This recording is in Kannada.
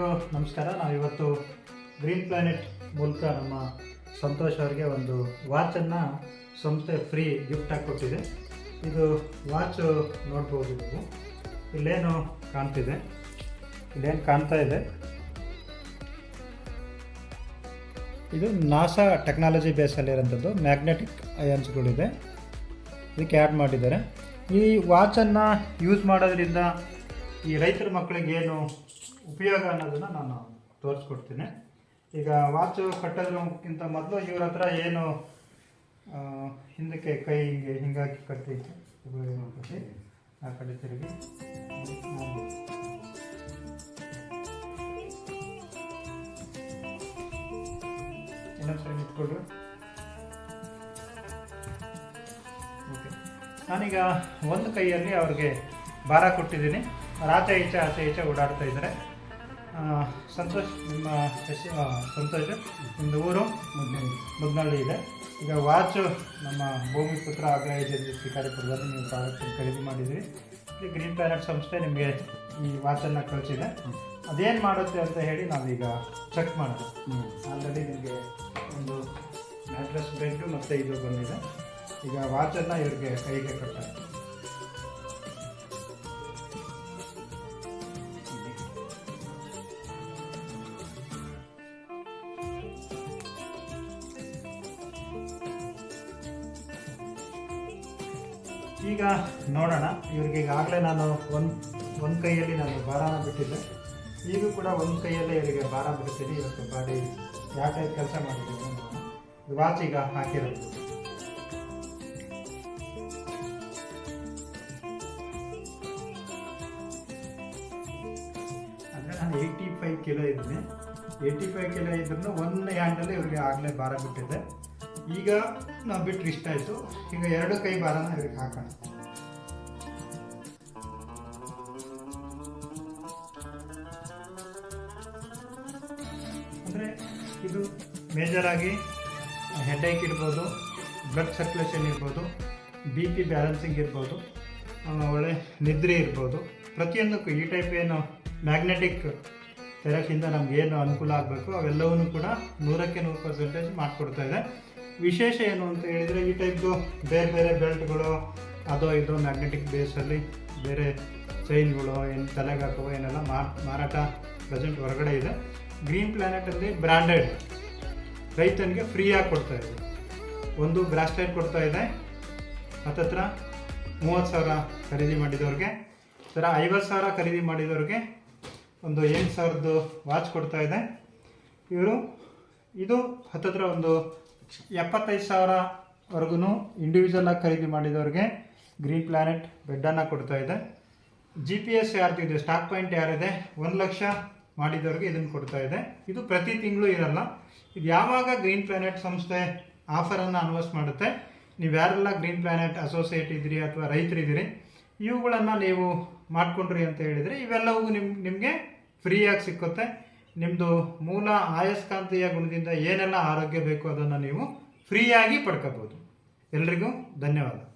ಎಲ್ರಿಗೂ ನಮಸ್ಕಾರ. ನಾವಿವತ್ತು ಗ್ರೀನ್ ಪ್ಲಾನೆಟ್ ಮೂಲಕ ನಮ್ಮ ಸಂತೋಷ್ ಅವರಿಗೆ ಒಂದು ವಾಚನ್ನು ಸಂಸ್ಥೆ ಫ್ರೀ ಗಿಫ್ಟ್ ಆಗಿ ಕೊಟ್ಟಿದೆ ಇದು ವಾಚು ನೋಡ್ಬೋದು ನೀವು. ಇಲ್ಲೇನು ಕಾಣ್ತಿದೆ. ಇಲ್ಲೇನು ಕಾಣ್ತಾ ಇದೆ. ಇದು ನಾಸಾ ಟೆಕ್ನಾಲಜಿ ಬೇಸಲ್ಲಿರೋಂಥದ್ದು ಮ್ಯಾಗ್ನೆಟಿಕ್ ಅಯನ್ಸ್ಗಳಿದೆ ಇದಕ್ಕೆ ಆ್ಯಡ್ ಮಾಡಿದ್ದಾರೆ. ಈ ವಾಚನ್ನು ಯೂಸ್ ಮಾಡೋದ್ರಿಂದ ಈ ರೈತರ ಮಕ್ಕಳಿಗೆ ಏನು ಉಪಯೋಗ ಅನ್ನೋದನ್ನು ನಾನು ತೋರಿಸ್ಕೊಡ್ತೀನಿ. ಈಗ ವಾಚು ಕಟ್ಟೋದ್ರಕ್ಕಿಂತ ಮೊದಲು ಇವ್ರ ಹತ್ರ ಏನು ಹಿಂದಕ್ಕೆ ಕೈ ಹಿಂಗೆ ಹಿಂಗಾಗಿ ಉಪಯೋಗ ಆ ಕಡೆ ತಿರುಗಿ. ಓಕೆ. ನಾನೀಗ ಒಂದು ಕೈಯಲ್ಲಿ ಅವ್ರಿಗೆ ಭಾರ ಕೊಟ್ಟಿದ್ದೀನಿ. ಆಚೆ ಈಚೆ ಆಚೆ ಈಚೆ ಓಡಾಡ್ತಾ ಇದ್ದಾರೆ. ಸಂತೋಷ್ ನಿಮ್ಮ ಆ, ಸಂತೋಷ್ ನಿಮ್ಮದು ಊರು? ಮುದ್ನಳ್ಳಿ ಇದೆ. ಈಗ ವಾಚು ನಮ್ಮ ಭೂಮಿ ಪುತ್ರ ಅಗ್ರಹೇಜಲ್ಲಿ ಶಿಕಾರಿಪುರದಲ್ಲಿ ನೀವು ಪ್ರಾಡಕ್ಟ್ ಖರೀದಿ ಇಲ್ಲಿ ಗ್ರೀನ್ ಪ್ಲಾನೆಟ್ ಸಂಸ್ಥೆ ನಿಮಗೆ ಈ ವಾಚನ್ನು ಕಳಿಸಿದೆ. ಅದೇನು ಮಾಡುತ್ತೆ ಅಂತ ಹೇಳಿ ನಾವೀಗ ಚೆಕ್ ಮಾಡೋದು. ಆಲ್ರೆಡಿ ನಿಮಗೆ ಒಂದು ಮ್ಯಾಟ್ರೆಸ್ ಬೆಡ್ ಮತ್ತು ಇದು ಬಂದಿದೆ. ಈಗ ವಾಚನ್ನು ಇವ್ರಿಗೆ ಕೈಗೆ ಕಟ್ಟಾರೆ ಈಗ ನೋಡೋಣ. ಇವ್ರಿಗೆ ಈಗಾಗಲೇ ನಾನು ಒಂದು ಒಂದು ಕೈಯಲ್ಲಿ ನಾನು ಭಾರನ ಬಿಟ್ಟಿದ್ದೆ. ಈಗೂ ಕೂಡ ಒಂದು ಕೈಯಲ್ಲೇ ಇವರಿಗೆ ಭಾರ ಬಿಡ್ತೀನಿ. ಇವತ್ತು ಬಾಡಿ ಯಾವ ಟೈಪ್ ಕೆಲಸ ಮಾಡಿದ್ದೀನಿ ವಾಚ್ ಈಗ ಹಾಕಿರೋದು. ಅಂದರೆ ನಾನು ಏಯ್ಟಿ ಫೈವ್ ಕಿಲೋ ಇದ್ದೀನಿ. ಏಯ್ಟಿ ಫೈವ್ ಕಿಲೋ ಇದ್ರೂ ಒಂದು ಹ್ಯಾಂಡಲ್ಲಿ ಇವರಿಗೆ ಆಗಲೇ ಭಾರ ಬಿಟ್ಟಿದ್ದೆ. ಈಗ ನಾವು ಬಿಟ್ಟರೆ ಇಷ್ಟ ಆಯಿತು. ಈಗ ಎರಡು ಕೈ ಭಾರನ ಇದಕ್ಕೆ ಹಾಕೋಣ. ಅಂದರೆ ಇದು ಮೇಜರಾಗಿ ಹೆಡ್ಏಕ್ ಇರ್ಬೋದು ಬ್ಲಡ್ ಸರ್ಕ್ಯುಲೇಷನ್ ಇರ್ಬೋದು ಬಿ ಪಿ ಬ್ಯಾಲೆನ್ಸಿಂಗ್ ಇರ್ಬೋದು ಒಳ್ಳೆ ನಿದ್ರೆ ಇರ್ಬೋದು. ಪ್ರತಿಯೊಂದಕ್ಕೂ ಈ ಟೈಪ್ ಏನು ಮ್ಯಾಗ್ನೆಟಿಕ್ ಥೆರಪಿಯಿಂದ ನಮ್ಗೆ ಏನು ಅನುಕೂಲ ಆಗಬೇಕು, ಅವೆಲ್ಲವನ್ನೂ ಕೂಡ ನೂರಕ್ಕೆ ನೂರು ಪರ್ಸೆಂಟೇಜ್ ಮಾಡಿಕೊಡ್ತಾ ಇದೆ. ವಿಶೇಷ ಏನು ಅಂತ ಹೇಳಿದರೆ ಈ ಟೈಪ್ದು ಬೇರೆ ಬೇರೆ ಬೆಲ್ಟ್ಗಳು ಅದು ಇದು ಮ್ಯಾಗ್ನೆಟಿಕ್ ಬೇಸಲ್ಲಿ ಬೇರೆ ಚೈನ್ಗಳು ಏನು ತಲೆಗೆ ಹಾಕುವ ಏನೆಲ್ಲ ಮಾರಾಟ ಪ್ರೆಸೆಂಟ್ ಹೊರಗಡೆ ಇದೆ. ಗ್ರೀನ್ ಪ್ಲ್ಯಾನೆಟಲ್ಲಿ ಬ್ರ್ಯಾಂಡೆಡ್ ರೈತನಿಗೆ ಫ್ರೀಯಾಗಿ ಕೊಡ್ತಾ ಇದೆ. ಒಂದು ಬ್ರಾಸ್ಲೆಟ್ ಕೊಡ್ತಾ ಇದೆ. ಹತ್ತತ್ರ ಮೂವತ್ತು ಸಾವಿರ ಖರೀದಿ ಮಾಡಿದವ್ರಿಗೆ ಥರ ಐವತ್ತು ಸಾವಿರ ಖರೀದಿ ಮಾಡಿದವ್ರಿಗೆ ಒಂದು ಎಂಟು ಸಾವಿರದ್ದು ವಾಚ್ ಕೊಡ್ತಾ ಇದೆ. ಇವರು, ಇದು ಹತ್ತತ್ರ ಒಂದು ಎಪ್ಪತ್ತೈದು ಸಾವಿರವರೆಗೂ ಇಂಡಿವಿಜುವಲ್ ಆಗಿ ಖರೀದಿ ಮಾಡಿದವ್ರಿಗೆ ಗ್ರೀನ್ ಪ್ಲಾನೆಟ್ ಬೆಡ್ಡನ್ನು ಕೊಡ್ತಾ ಇದೆ. ಜಿ ಪಿ ಎಸ್ ಯಾರ್ದಿದೆ ಸ್ಟಾಕ್ ಪಾಯಿಂಟ್ ಯಾರಿದೆ? ಒಂದು ಲಕ್ಷ ಮಾಡಿದವ್ರಿಗೆ ಇದನ್ನು ಕೊಡ್ತಾ ಇದೆ. ಇದು ಪ್ರತಿ ತಿಂಗಳು ಇರಲ್ಲ. ಇದು ಯಾವಾಗ ಗ್ರೀನ್ ಪ್ಲಾನೆಟ್ ಸಂಸ್ಥೆ ಆಫರನ್ನು ಅನ್ವರ್ಸ್ ಮಾಡುತ್ತೆ? ನೀವು ಯಾರೆಲ್ಲ ಗ್ರೀನ್ ಪ್ಲಾನೆಟ್ ಅಸೋಸಿಯೇಟ್ ಇದ್ದೀರಿ ಅಥವಾ ರೈತರಿದ್ದೀರಿ, ಇವುಗಳನ್ನು ನೀವು ಮಾಡಿಕೊಂಡ್ರಿ ಅಂತ ಹೇಳಿದರೆ ಇವೆಲ್ಲವೂ ನಿಮ್ ನಿಮಗೆ ಫ್ರೀಯಾಗಿ ಸಿಕ್ಕುತ್ತೆ. ನಿಮ್ಮದು ಮೂಲ ಆಯಸ್ಕಾಂತೀಯ ಗುಣದಿಂದ ಏನೆಲ್ಲ ಆರೋಗ್ಯ ಬೇಕು ಅದನ್ನು ನೀವು ಫ್ರೀಯಾಗಿ ಪಡ್ಕೋಬೋದು ಎಲ್ರಿಗೂ ಧನ್ಯವಾದ.